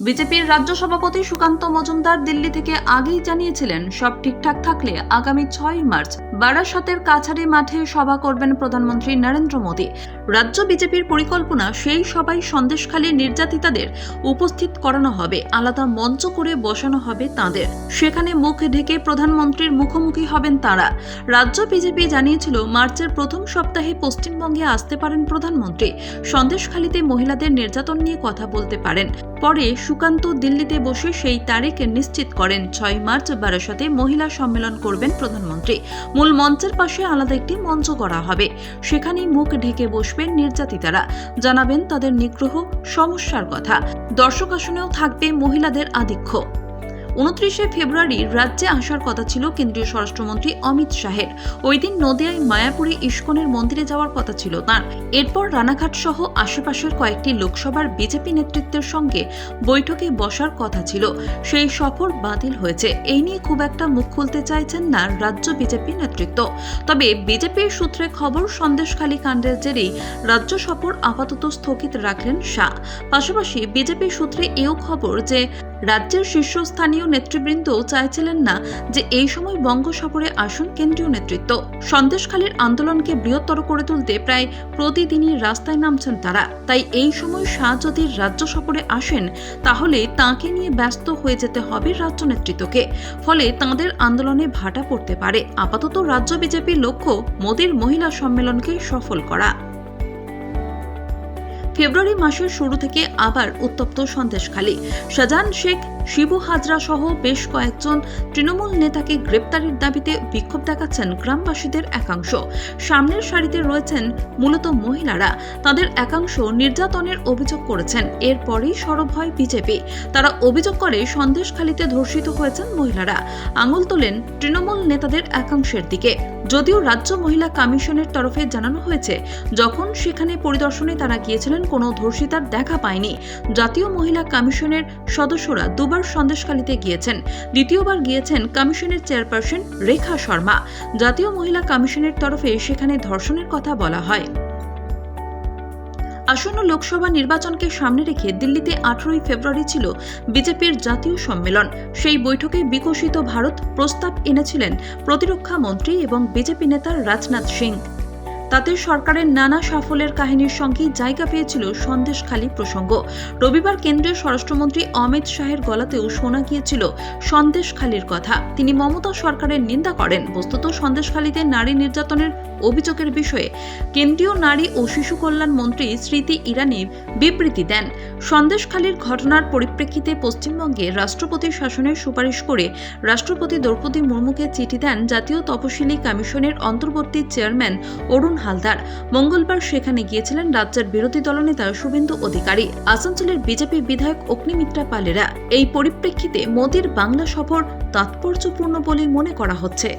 বিজেপির রাজ্য সভাপতি সুকান্ত মজুমদার দিল্লি থেকে আগেই জানিয়েছিলেন, সব ঠিকঠাক থাকলে আগামী ছয় মার্চ বারাসতের কাছারি মাঠে সভা করবেন প্রধানমন্ত্রী নরেন্দ্র মোদী। রাজ্য বিজেপির পরিকল্পনা, সেই সবাই সন্দেশখালী নির্যাতিতাদের উপস্থিত করানো হবে, আলাদা মঞ্চ করে বসানো হবে তাদের। সেখানে মুখ ঢেকে প্রধানমন্ত্রীর মুখোমুখি হবেন তারা। রাজ্য বিজেপি জানিয়েছিল, মার্চের প্রথম সপ্তাহে পশ্চিমবঙ্গে আসতে পারেন প্রধানমন্ত্রী। সন্দেশখালীতে মহিলাদের নির্যাতন নিয়ে কথা বলতে পারেন। পরে সুকান্ত দিল্লিতে বসে সেই তারিখ নিশ্চিত করেন, ছয় মার্চ বারাসাতে মহিলা সম্মেলন করবেন প্রধানমন্ত্রী। মূল মঞ্চের পাশে আলাদা একটি মঞ্চ করা হবে। সেখানেই মুখ ঢেকে বসবেন নির্যাতিতারা। জানাবেন তাদের নিগ্রহ, সমস্যার কথা। দর্শক আসনেও থাকবে মহিলাদের আধিক্য। উনত্রিশে ফেব্রুয়ারি রাজ্যে আসার কথা ছিল কেন্দ্রীয় স্বরাষ্ট্রমন্ত্রী অমিত শাহের। ওই দিন নদিয়ায় মায়াপুরে ইস্কনের মন্দিরে যাওয়ার কথা ছিল তাঁর। এরপর রানাঘাট সহ আশেপাশের কয়েকটি লোকসভার বিজেপি নেতৃত্বের সঙ্গে বৈঠকে বসার কথা ছিল। সেই সফর বাতিল হয়েছে। এই নিয়ে খুব একটা মুখ খুলতে চাইছেন না রাজ্য বিজেপি নেতৃত্ব। তবে বিজেপির সূত্রে খবর, সন্দেশখালী কাণ্ডের জেরেই রাজ্য সফর আপাতত স্থগিত রাখলেন শাহ। পাশাপাশি বিজেপি সূত্রে এও খবর যে, রাজ্যের শীর্ষস্থানীয় নেতৃবৃন্দ চাইছিলেন না যে এই সময় বঙ্গ সফরে আসুন কেন্দ্রীয় নেতৃত্ব। সন্দেশখালীর আন্দোলনকে বৃহত্তর করে তুলতে প্রায় প্রতিদিনই রাস্তায় নামছেন তারা। তাই এই সময় শাহ যদি রাজ্য সফরে আসেন, তাহলে তাকে নিয়ে ব্যস্ত হয়ে যেতে হবে রাজ্য নেতৃত্বকে। ফলে তাঁদের আন্দোলনে ভাটা পড়তে পারে। আপাতত রাজ্য বিজেপির লক্ষ্য মোদীর মহিলা সম্মেলনকে সফল করা। ফেব্রুয়ারি মাসের শুরু থেকে আবার উত্তপ্ত সন্দেশখালী। শাহজাহান শেখ, শিবু হাজরা সহ বেশ কয়েকজন তৃণমূল নেতাকে গ্রেপ্তারের দাবিতে বিক্ষোভ দেখাচ্ছেন গ্রামবাসীদের একাংশ। সামনের সারিতে রয়েছেন মূলত মহিলারা। তাদের একাংশ নির্যাতনের অভিযোগ করেছেন। এরপরেই সরব হয় বিজেপি। তারা অভিযোগ করে, সন্দেশখালীতে ধর্ষিত হয়েছেন মহিলারা। আঙুল তোলেন তৃণমূল নেতাদের একাংশের দিকে। যদিও রাজ্য মহিলা কমিশনের তরফে জানানো হয়েছে, যখন সেখানে পরিদর্শনে তারা গিয়েছিলেন কোনো ধর্ষিতার দেখা পায়নি। জাতীয় মহিলা কমিশনের সদস্যরা দুবার সন্দেশখালীতে গিয়েছেন। দ্বিতীয়বার গিয়েছেন কমিশনের চেয়ারপারসন রেখা শর্মা। জাতীয় মহিলা কমিশনের তরফে সেখানে ধর্ষণের কথা বলা হয়। আসন্ন লোকসভা নির্বাচনকে সামনে রেখে দিল্লিতে আঠারোই ফেব্রুয়ারি ছিল বিজেপির জাতীয় সম্মেলন। সেই বৈঠকে বিকশিত ভারত প্রস্তাব এনেছিলেন প্রতিরক্ষা মন্ত্রী এবং বিজেপি নেতা রাজনাথ সিং। তাতে সরকারের নানা সাফল্যের কাহিনীর সঙ্গে জায়গা পেয়েছিল সন্দেশখালী প্রসঙ্গ। রবিবার কেন্দ্রীয় স্বরাষ্ট্রমন্ত্রী অমিত শাহের গলাতেও শোনা গিয়েছিল সন্দেশখালীর কথা। তিনি মমতা সরকারের নিন্দা করেন। বস্তুত সন্দেশখালীতে নারী নির্যাতনের অভিযোগের বিষয়ে কেন্দ্রীয় নারী ও শিশু কল্যাণ মন্ত্রী স্মৃতি ইরানি বিবৃতি দেন। সন্দেশখালীর ঘটনার পরিপ্রেক্ষিতে পশ্চিমবঙ্গে রাষ্ট্রপতি শাসনের সুপারিশ করে রাষ্ট্রপতি দ্রৌপদী মুর্মুকে চিঠি দেন জাতীয় তপশিলি কমিশনের অন্তর্বর্তী চেয়ারম্যান অরুণ হালদার। মঙ্গলবার সেখানে গিয়েছিলেন রাজ্যের বিরোধী দলনেতা শুভেন্দু অধিকারী। আসানসোলের বিজেপি বিধায়ক অগ্নিমিত্রা পালেরা এই পরিপ্রেক্ষিতে মোদীর বাংলা সফর তাৎপর্যপূর্ণ বলে মনে করা হচ্ছে।